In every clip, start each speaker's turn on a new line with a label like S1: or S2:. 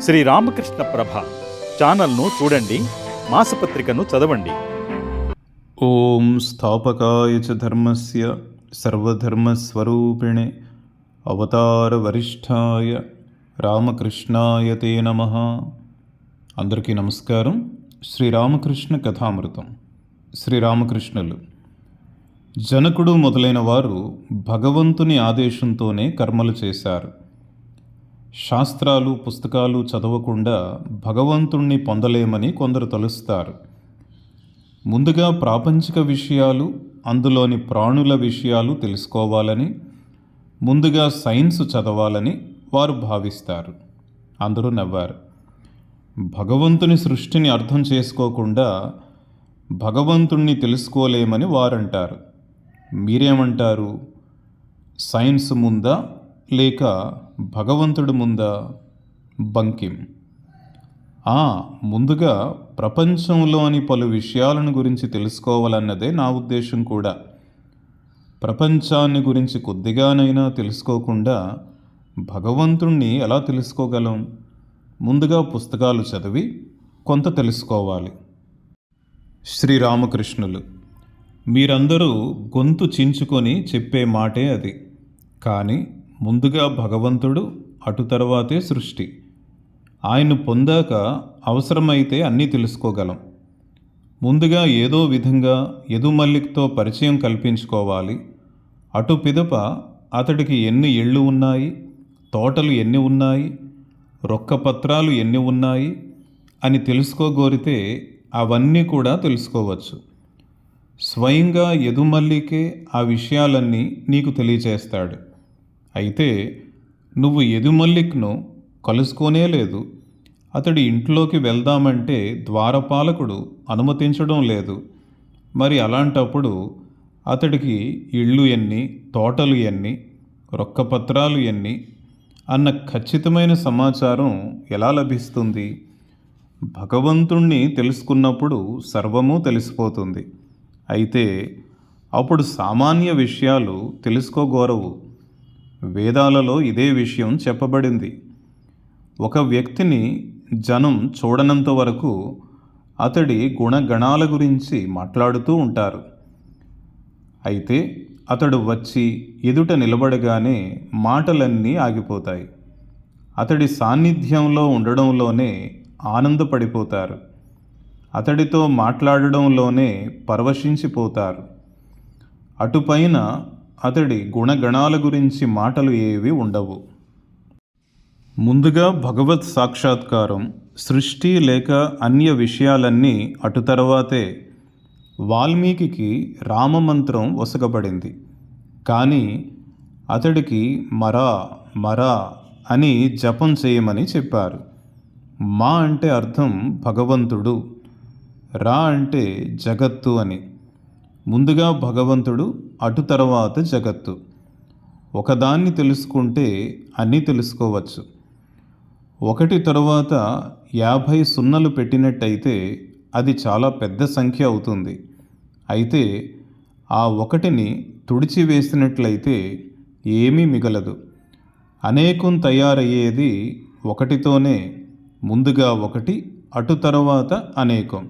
S1: శ్రీ రామకృష్ణ ప్రభ ఛానల్ను చూడండి మాసపత్రికను చదవండి.
S2: ఓం స్థాపకాయ చ ధర్మస్య సర్వధర్మస్వరూపిణే అవతారవరిష్ఠాయ రామకృష్ణాయ తే నమ. అందరికీ నమస్కారం. శ్రీరామకృష్ణ కథామృతం. శ్రీరామకృష్ణులు జనకుడు మొదలైన వారు భగవంతుని ఆదేశంతోనే కర్మలు చేశారు. శాస్త్రాలు పుస్తకాలు చదవకుండా భగవంతుణ్ణి పొందలేమని కొందరు తలుస్తారు. ముందుగా ప్రాపంచిక విషయాలు అందులోని ప్రాణుల విషయాలు తెలుసుకోవాలని ముందుగా సైన్స్ చదవాలని వారు భావిస్తారు. అందరూ నవ్వారు. భగవంతుని సృష్టిని అర్థం చేసుకోకుండా భగవంతుణ్ణి తెలుసుకోలేమని వారంటారు. మీరేమంటారు? సైన్స్ ముందా లేక భగవంతుడు ముందా బంకిం. ఆ ముందుగా ప్రపంచంలోని పలు విషయాలను గురించి తెలుసుకోవాలన్నదే నా ఉద్దేశం కూడా. ప్రపంచాన్ని గురించి కొద్దిగానైనా తెలుసుకోకుండా భగవంతుణ్ణి ఎలా తెలుసుకోగలం? ముందుగా పుస్తకాలు చదివి కొంత తెలుసుకోవాలి. శ్రీరామకృష్ణులు మీరందరూ గొంతు చించుకొని చెప్పే మాటే అది. కానీ ముందుగా భగవంతుడు అటు తర్వాతే సృష్టి. ఆయన్ను పొందాక అవసరమైతే అన్నీ తెలుసుకోగలం. ముందుగా ఏదో విధంగా యదుమల్లిక్తో పరిచయం కల్పించుకోవాలి. అటు పిదప అతడికి ఎన్ని ఇళ్ళు ఉన్నాయి తోటలు ఎన్ని ఉన్నాయి రొక్క పత్రాలు ఎన్ని ఉన్నాయి అని తెలుసుకోగోరితే అవన్నీ కూడా తెలుసుకోవచ్చు. స్వయంగా యదుమల్లికే ఆ విషయాలన్నీ నీకు తెలియచేస్తాడు అయితే నువ్వు యదుమల్లిక్ను కలుసుకోనే లేదు. అతడి ఇంట్లోకి వెళ్దామంటే ద్వారపాలకుడు అనుమతించడం లేదు. మరి అలాంటప్పుడు అతడికి ఇళ్ళు ఎన్ని తోటలు ఎన్ని రొక్కపత్రాలు ఎన్ని అన్న ఖచ్చితమైన సమాచారం ఎలా లభిస్తుంది? భగవంతుణ్ణి తెలుసుకున్నప్పుడు సర్వము తెలిసిపోతుంది. అయితే అప్పుడు సామాన్య విషయాలు తెలుసుకోగోరవు వేదాలలో ఇదే విషయం చెప్పబడింది. ఒక వ్యక్తిని జనం చూడనంత వరకు అతడి గుణగణాల గురించి మాట్లాడుతూ ఉంటారు. అయితే అతడు వచ్చి ఎదుట నిలబడగానే మాటలన్నీ ఆగిపోతాయి. అతడి సాన్నిధ్యంలో ఉండడంలోనే ఆనందపడిపోతారు. అతడితో మాట్లాడడంలోనే పరవశించిపోతారు. అటుపైన అతడి గుణగణాల గురించి మాటలు ఏవి ఉండవు. ముందుగా భగవత్ సాక్షాత్కారం సృష్టి లేక అన్య విషయాలన్నీ అటు తర్వాతే. వాల్మీకి రామమంత్రం ఒసగబడింది. కానీ అతడికి మరా మరా అని జపం చేయమని చెప్పారు. మా అంటే అర్థం భగవంతుడు రా అంటే జగత్తు అని. ముందుగా భగవంతుడు అటు తర్వాత జగత్తు. ఒకదాన్ని తెలుసుకుంటే అన్నీ తెలుసుకోవచ్చు. ఒకటి తరువాత యాభై సున్నలు పెట్టినట్టయితే అది చాలా పెద్ద సంఖ్య అవుతుంది. అయితే ఆ ఒకటిని తుడిచివేసినట్లయితే ఏమీ మిగలదు. అనేకం తయారయ్యేది ఒకటితోనే ముందుగా ఒకటి అటు తర్వాత అనేకం.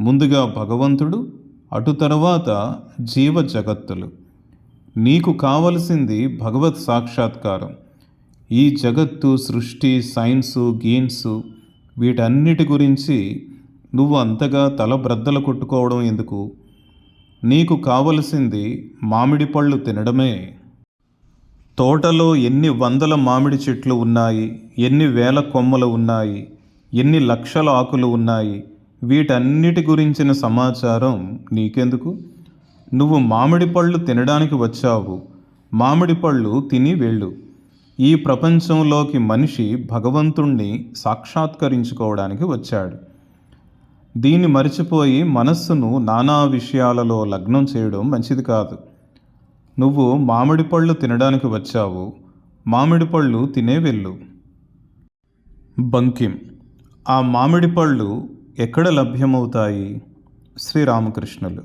S2: ముందుగా భగవంతుడు అటు తర్వాత జీవ జగత్తులు నీకు కావలసింది భగవత్ సాక్షాత్కారం. ఈ జగత్తు సృష్టి సైన్సు గీన్సు వీటన్నిటి గురించి నువ్వు అంతగా తల బ్రద్దలు కొట్టుకోవడం ఎందుకు? నీకు కావలసింది మామిడి పళ్ళు తినడమే. తోటలో ఎన్ని వందల మామిడి చెట్లు ఉన్నాయి ఎన్ని వేల కొమ్మలు ఉన్నాయి ఎన్ని లక్షల ఆకులు ఉన్నాయి వీటన్నిటి గురించిన సమాచారం నీకెందుకు? నువ్వు మామిడి పళ్ళు తినడానికి వచ్చావు. మామిడి పళ్ళు తిని వెళ్ళు. ఈ ప్రపంచంలోకి మనిషి భగవంతుణ్ణి సాక్షాత్కరించుకోవడానికి వచ్చాడు. దీన్ని మరిచిపోయి మనస్సును నానా విషయాలలో లగ్నం చేయడం మంచిది కాదు. నువ్వు మామిడి పళ్ళు తినడానికి వచ్చావు. మామిడి పళ్ళు తినే వెళ్ళు. బంకిం. ఆ మామిడి పళ్ళు ఎక్కడ లభ్యమవుతాయి? శ్రీరామకృష్ణులు.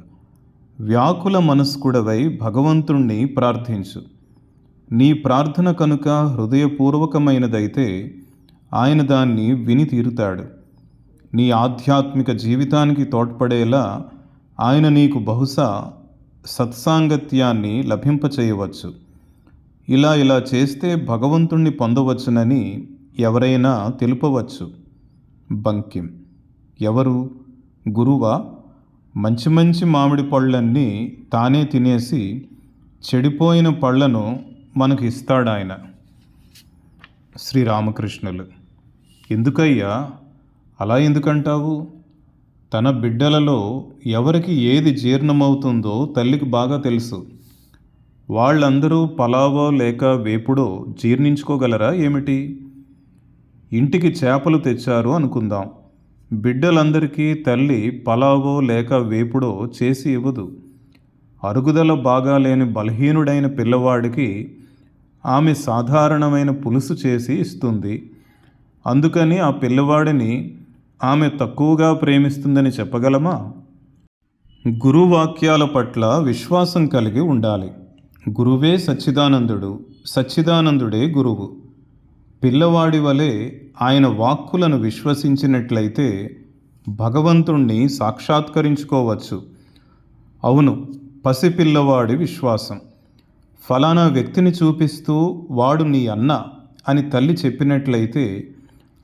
S2: వ్యాకుల మనస్కుడవై భగవంతుణ్ణి ప్రార్థించు. నీ ప్రార్థన కనుక హృదయపూర్వకమైనదైతే ఆయన దాన్ని విని తీరుతాడు నీ ఆధ్యాత్మిక జీవితానికి తోడ్పడేలా ఆయన నీకు బహుశా సత్సాంగత్యాన్ని లభింపచేయవచ్చు. ఇలా ఇలా చేస్తే భగవంతుణ్ణి పొందవచ్చునని ఎవరైనా తెలుపవచ్చు. బంకిం. ఎవరు? గురువా? మంచి మంచి మామిడి పళ్ళన్నీ తానే తినేసి చెడిపోయిన పళ్ళను మనకు ఇస్తాడాయన శ్రీరామకృష్ణులు. ఎందుకయ్యా? అలా ఎందుకంటావు? తన బిడ్డలలో ఎవరికి ఏది జీర్ణమవుతుందో తల్లికి బాగా తెలుసు. వాళ్ళందరూ పలావో లేక వేపుడో జీర్ణించుకోగలరా ఏమిటి? ఇంటికి చేపలు తెచ్చారు అనుకుందాం. బిడ్డలందరికీ తల్లి పలావో లేక వేపుడో చేసి ఇవ్వదు. అరుగుదల బాగాలేని బలహీనుడైన పిల్లవాడికి ఆమె సాధారణమైన పులుసు చేసి ఇస్తుంది. అందుకని ఆ పిల్లవాడిని ఆమె తక్కువగా ప్రేమిస్తుందని చెప్పగలమా? గురువాక్యాల పట్ల విశ్వాసం కలిగి ఉండాలి. గురువే సచ్చిదానందుడు సచ్చిదానందుడే గురువు. పిల్లవాడి వలె ఆయన వాక్కులను విశ్వసించినట్లయితే భగవంతుణ్ణి సాక్షాత్కరించుకోవచ్చు. అవును పసిపిల్లవాడి విశ్వాసం. ఫలానా వ్యక్తిని చూపిస్తూ వాడు నీ అన్న అని తల్లి చెప్పినట్లయితే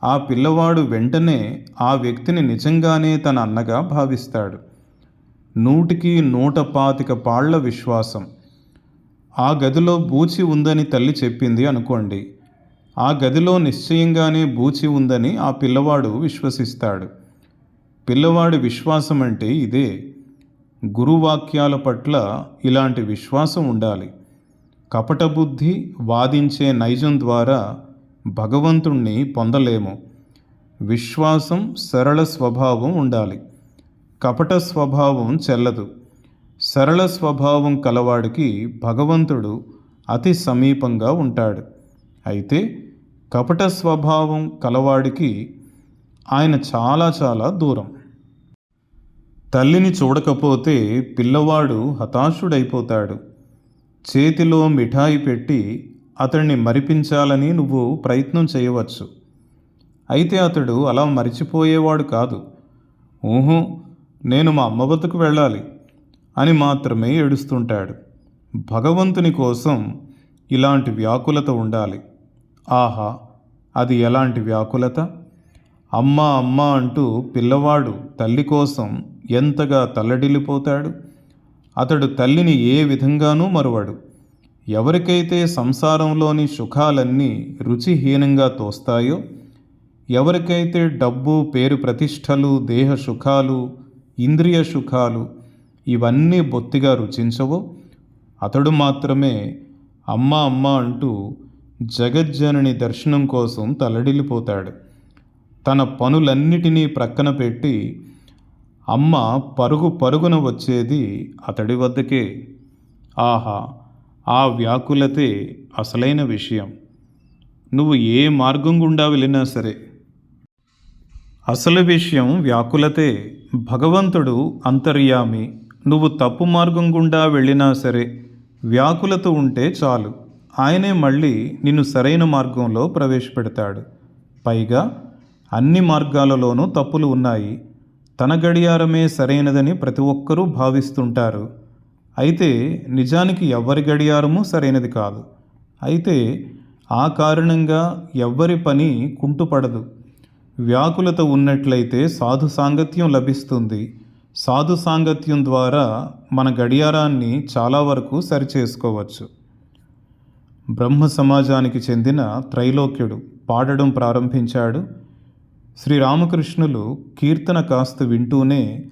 S2: ఆ పిల్లవాడు వెంటనే ఆ వ్యక్తిని నిజంగానే తన అన్నగా భావిస్తాడు. నూటికి నూట పాతిక పాళ్ళ విశ్వాసం. ఆ గదిలో బూచి ఉందని తల్లి చెప్పింది అనుకోండి. ఆ గదిలో నిశ్చయంగానే బూచి ఉందని ఆ పిల్లవాడు విశ్వసిస్తాడు. పిల్లవాడి విశ్వాసం అంటే ఇదే. గురువాక్యాల పట్ల ఇలాంటి విశ్వాసం ఉండాలి. కపట బుద్ధి వాదించే నైజం ద్వారా భగవంతుణ్ణి పొందలేము. విశ్వాసం సరళ స్వభావం ఉండాలి. కపట స్వభావం చెల్లదు. సరళ స్వభావం కలవాడికి భగవంతుడు అతి సమీపంగా ఉంటాడు. అయితే కపట స్వభావం కలవాడికి ఆయన చాలా చాలా దూరం. తల్లిని చూడకపోతే పిల్లవాడు హతాశుడైపోతాడు. చేతిలో మిఠాయి పెట్టి అతడిని మరిపించాలని నువ్వు ప్రయత్నం చేయవచ్చు. అయితే అతడు అలా మరిచిపోయేవాడు కాదు. ఊహో నేను మా అమ్మ వద్దకు వెళ్ళాలి అని మాత్రమే ఏడుస్తుంటాడు. భగవంతుని కోసం ఇలాంటి వ్యాకులత ఉండాలి. ఆహా అది ఎలాంటి వ్యాకులత? అమ్మ అమ్మ అంటూ పిల్లవాడు తల్లి కోసం ఎంతగా తల్లడిల్లిపోతాడు? అతడు తల్లిని ఏ విధంగానూ మరువడు. ఎవరికైతే సంసారంలోని సుఖాలన్నీ రుచిహీనంగా తోస్తాయో ఎవరికైతే డబ్బు పేరు ప్రతిష్టలు దేహ సుఖాలు ఇంద్రియ సుఖాలు ఇవన్నీ బొత్తిగా రుచించవో అతడు మాత్రమే అమ్మ అమ్మ అంటూ జగజ్జనని దర్శనం కోసం తల్లడిల్లిపోతాడు. తన పనులన్నిటినీ ప్రక్కన పెట్టి అమ్మ పరుగు పరుగున వచ్చేది అతడి వద్దకే. ఆహా ఆ వ్యాకులతే అసలైన విషయం. నువ్వు ఏ మార్గం గుండా వెళ్ళినా సరే. అసలు విషయం వ్యాకులతే భగవంతుడు అంతర్యామి నువ్వు తప్పు మార్గం గుండా వెళ్ళినా సరే వ్యాకులత ఉంటే చాలు. ఆయనే మళ్ళీ నిన్ను సరైన మార్గంలో ప్రవేశపెడతాడు. పైగా అన్ని మార్గాలలోనూ తప్పులు ఉన్నాయి. తన గడియారమే సరైనదని ప్రతి ఒక్కరూ భావిస్తుంటారు. అయితే నిజానికి ఎవ్వరి గడియారము సరైనది కాదు. అయితే ఆ కారణంగా ఎవ్వరి పని కుంటుపడదు. వ్యాకులత ఉన్నట్లయితే సాధు సాంగత్యం లభిస్తుంది. సాధు సాంగత్యం ద్వారా మన గడియారాన్ని చాలా వరకు సరిచేసుకోవచ్చు. బ్రహ్మ సమాజానికి చెందిన త్రైలోక్యుడు పాడడం ప్రారంభించాడు. శ్రీరామకృష్ణులు కీర్తన కాస్త వింటూనే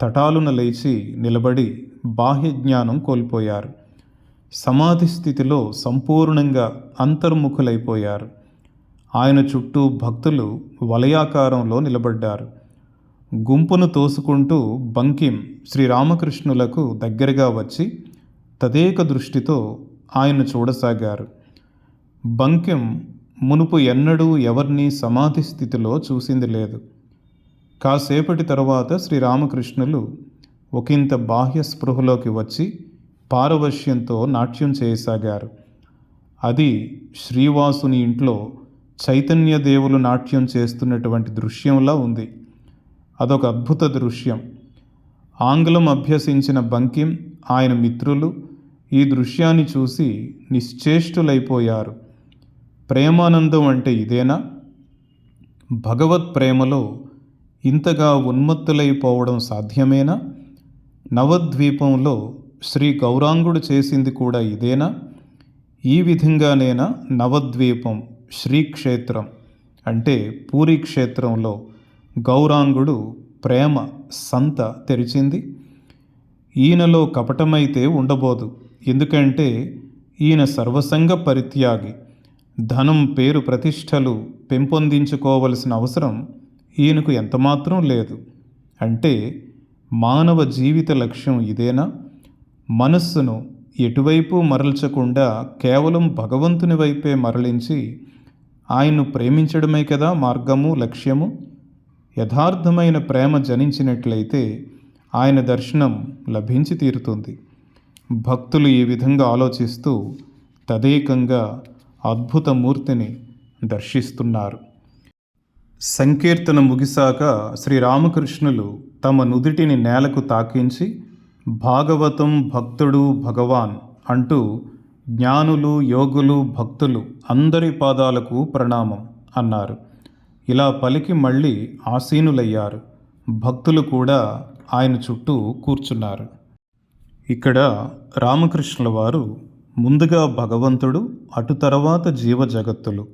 S2: తటాలున లేచి నిలబడి బాహ్య జ్ఞానం కోల్పోయారు. సమాధి స్థితిలో సంపూర్ణంగా అంతర్ముఖులైపోయారు. ఆయన చుట్టూ భక్తులు వలయాకారంలో నిలబడ్డారు. గుంపును తోసుకుంటూ బంకిం శ్రీరామకృష్ణులకు దగ్గరగా వచ్చి తదేక దృష్టితో ఆయన చూడసాగారు. బంకిం మునుపు ఎన్నడూ ఎవరిని సమాధి స్థితిలో చూసింది లేదు. కాసేపటి తరువాత శ్రీరామకృష్ణులు ఒకంత బాహ్య స్పృహలోకి వచ్చి పారవశ్యంతో నాట్యం చేయసాగారు. అది శ్రీవాసుని ఇంట్లో చైతన్య దేవులు నాట్యం చేస్తున్నటువంటి దృశ్యంలా ఉంది. అదొక అద్భుత దృశ్యం. ఆంగ్లం అభ్యసించిన బంకిం ఆయన మిత్రులు ఈ దృశ్యాన్ని చూసి నిశ్చేష్టులైపోయారు. ప్రేమానందం అంటే ఇదేనా? భగవత్ ప్రేమలో ఇంతగా ఉన్మత్తులైపోవడం సాధ్యమేనా? నవద్వీపంలో శ్రీ గౌరాంగుడు చేసింది కూడా ఇదేనా? ఈ విధంగానేనా నవద్వీపం శ్రీక్షేత్రం అంటే పూరి క్షేత్రంలో గౌరాంగుడు ప్రేమ సంత తెరిచింది? ఈయనలో కపటమైతే ఉండబోదు. ఎందుకంటే ఈయన సర్వసంగ పరిత్యాగి ధనం పేరు ప్రతిష్టలు పెంపొందించుకోవలసిన అవసరం ఈయనకు ఎంతమాత్రం లేదు. అంటే మానవ జీవిత లక్ష్యం ఇదేనా? మనస్సును ఎటువైపు మరల్చకుండా కేవలం భగవంతుని వైపే మరలించి ఆయన్ను ప్రేమించడమే కదా మార్గము లక్ష్యము? యథార్థమైన ప్రేమ జనించినట్లయితే ఆయన దర్శనం లభించి తీరుతుంది. భక్తులు ఈ విధంగా ఆలోచిస్తూ తదేకంగా అద్భుత మూర్తిని దర్శిస్తున్నారు. సంకీర్తన ముగిసాక శ్రీరామకృష్ణులు తమ నుదిటిని నేలకు తాకించి భాగవతం భక్తుడు భగవాన్ అంటూ జ్ఞానులు యోగులు భక్తులు అందరి పాదాలకు ప్రణామం అన్నారు. ఇలా పలికి మళ్ళీ ఆసీనులయ్యారు. భక్తులు కూడా ఆయన చుట్టూ కూర్చున్నారు. ఇక్కడ రామకృష్ణుల వారు ముందుగా భగవంతుడు అటు తర్వాత జీవ జగత్తులు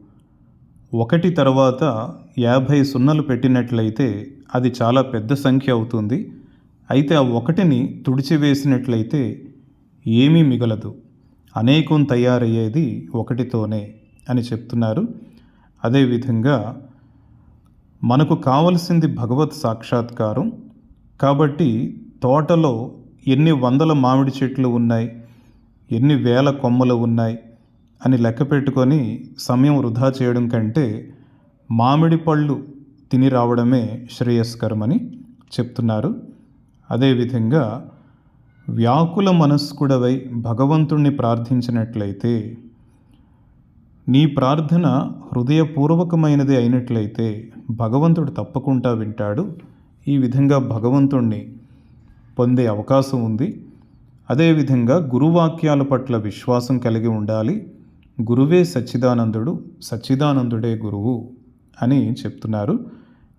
S2: ఒకటి తర్వాత యాభై సున్నలు పెట్టినట్లయితే అది చాలా పెద్ద సంఖ్య అవుతుంది. అయితే ఆ ఒకటిని తుడిచివేసినట్లయితే ఏమీ మిగలదు. అనేకం తయారయ్యేది ఒకటితోనే అని చెప్తున్నారు. అదేవిధంగా మనకు కావలసింది భగవత్ సాక్షాత్కారం. కాబట్టి తోటలో ఎన్ని వందల మామిడి చెట్లు ఉన్నాయి ఎన్ని వేల కొమ్మలు ఉన్నాయి అని లెక్క పెట్టుకొని సమయం వృధా చేయడం కంటే మామిడి పళ్ళు తిని రావడమే శ్రేయస్కరమని చెప్తున్నారు. అదేవిధంగా వ్యాకుల మనస్కుడవై భగవంతుణ్ణి ప్రార్థించినట్లయితే నీ ప్రార్థన హృదయపూర్వకమైనది అయినట్లయితే భగవంతుడు తప్పకుండా వింటాడు. ఈ విధంగా భగవంతుణ్ణి పొందే అవకాశం ఉంది. అదేవిధంగా గురువాక్యాల పట్ల విశ్వాసం కలిగి ఉండాలి. గురువే సచ్చిదానందుడు సచ్చిదానందుడే గురువు అని చెప్తున్నారు.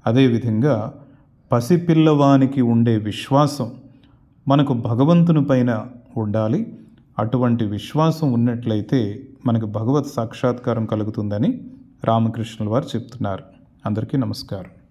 S2: అదేవిధంగా పసిపిల్లవానికి ఉండే విశ్వాసం మనకు భగవంతుని పైన ఉండాలి. అటువంటి విశ్వాసం ఉన్నట్లయితే మనకు భగవత్ సాక్షాత్కారం కలుగుతుందని రామకృష్ణుల వారు చెప్తున్నారు. అందరికీ నమస్కారం.